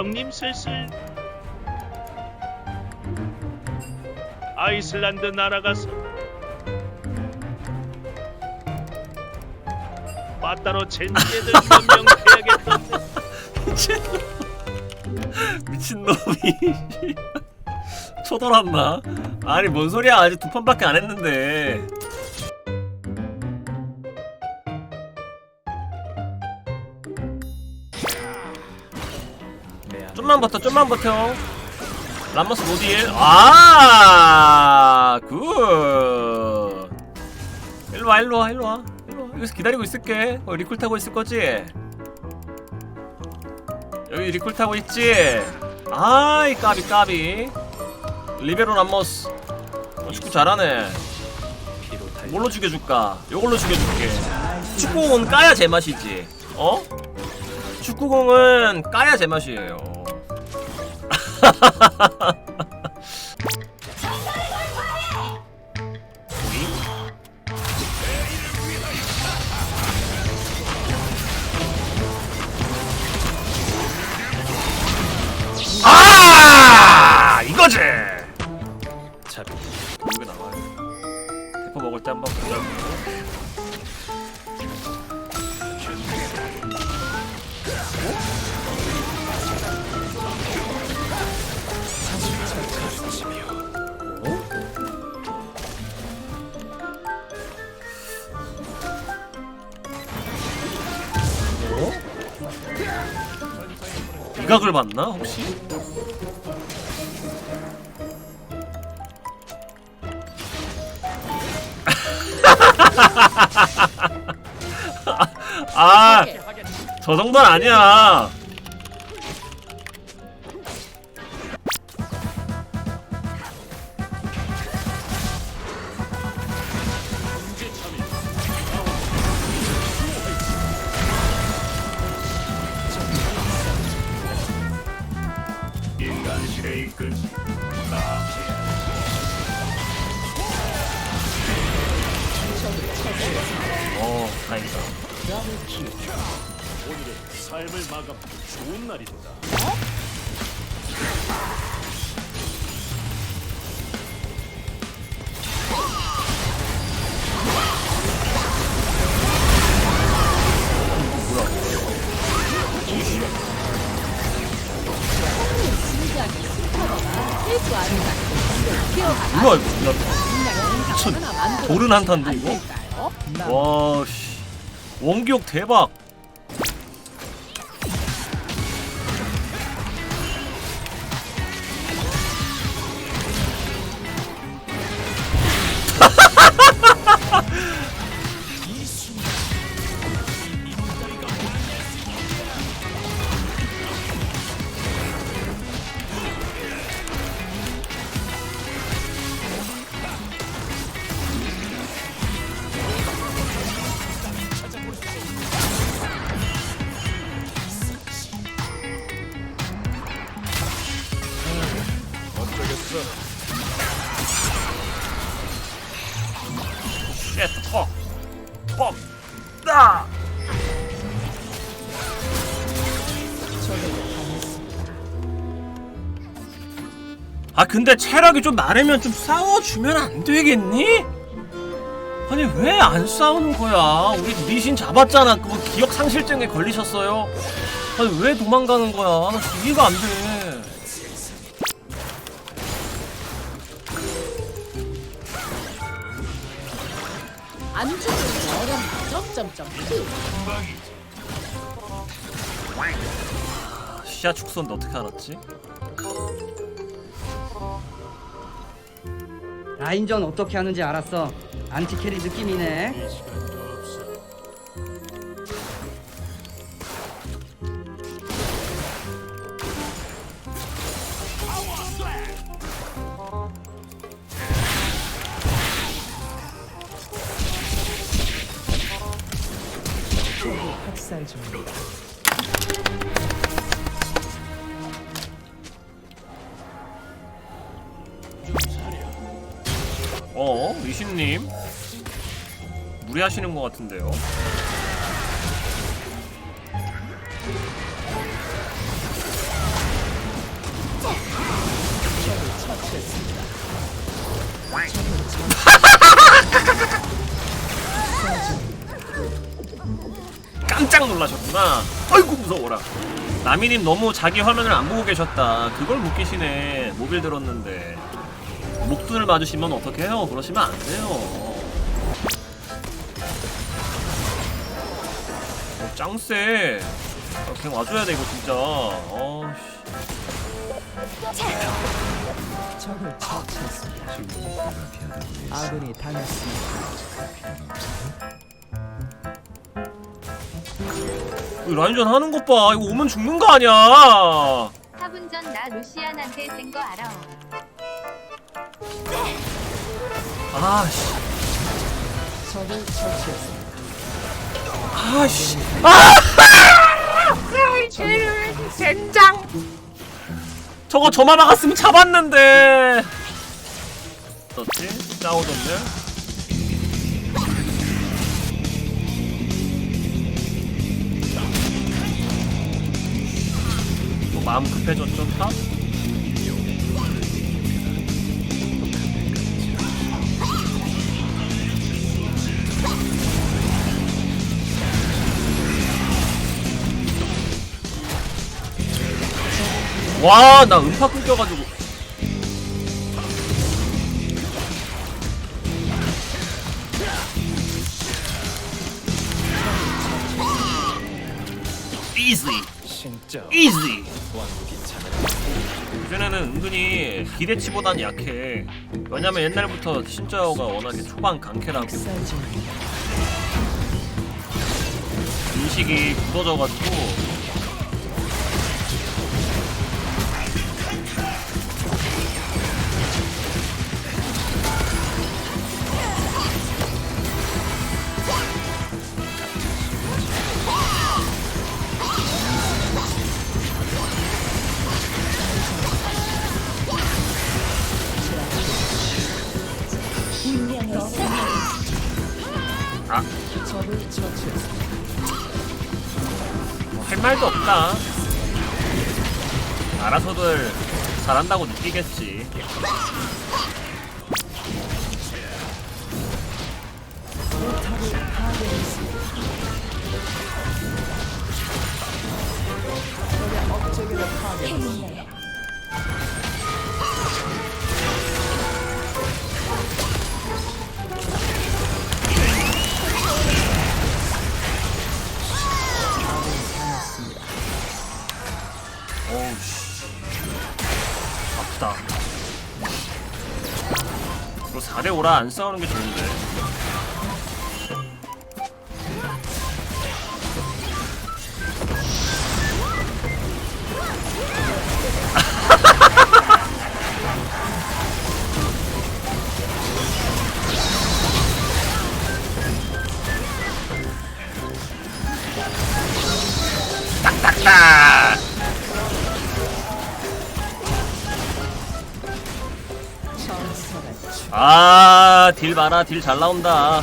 형님 슬슬. 아이슬란드 날아가서 빠따로 젠지애들 몇명 해야겠던데 미친놈이. 쳐돌았나? 아니 뭔 소리야? 아직 두 판밖에 안 했는데 좀만 버텨 좀만 버텨. 람머스 모딜 아, 아굿. 일로 와 일로 와 일로 와. 일로 와. 여기서 기다리고 있을게. 어, 리콜 타고 있을 거지? 여기 리콜 타고 있지? 아이 까비 까비. 리베로 람머스. 어, 축구 잘하네. 뭘로 죽여줄까? 요걸로 죽여줄게. 축구공은 까야 제맛이지. 어? 축구공은 까야 제맛이에요. 아! 이거지! 자 이거 나와요. 대포 먹을 때 한번 보자 이각을 봤나 혹시? 아, 저 정도는 아니야. 오늘은 삶을 마감 좋은 날이다 뭐야 이거. 미쳤. 돌은 한탄데 이거? 와 씨. 원기옥 대박. 퍽. 퍽. 따. 아 근데 체력이 좀 마르면 좀 싸워주면 안 되겠니? 아니 왜 안 싸우는 거야? 우리 리신 잡았잖아. 그거 기억 상실증에 걸리셨어요. 아니 왜 도망가는 거야? 이해가 안 돼. 점점점. 시야 축소인데 어떻게 알았지? 라인전 어떻게 하는지 알았어. 안티캐리 느낌이네. 어, 리신님 무리하시는 것 같은데요. 놀라셨구나. 아이고 무서워라. 나미님 너무 자기 화면을 안 보고 계셨다. 그걸 못 계시네. 모빌 들었는데. 목둔을 맞으시면 어떡해요? 그러시면 안 돼요. 어. 아, 그냥 와줘야 돼 이거 진짜. 어씨. 적을 처치했습니다. 아군이 당했습니다. 라인전 하는 것 봐. 이거 오면 죽는 거 아니야. 4분 전 나 루시안한테 센거 알아. 아씨. 아씨. 젠장. 저거 저만 막았으면 잡았는데. 어떻지? 짜오던데? 마음 급해졌죠, 탑? 와, 나 음파 끊겨가지고. Easy, 진짜 easy. 요즘에는 은근히 기대치보단 약해. 왜냐면 옛날부터 신짜오가 워낙에 초반 강캐라고 인식이 굳어져가지고 할 말도 없다. 알아서들 잘한다고 느끼겠지. 4대5라 안 싸우는 게 좋은데. 딱딱딱! 아, 딜 봐라. 딜잘 나온다.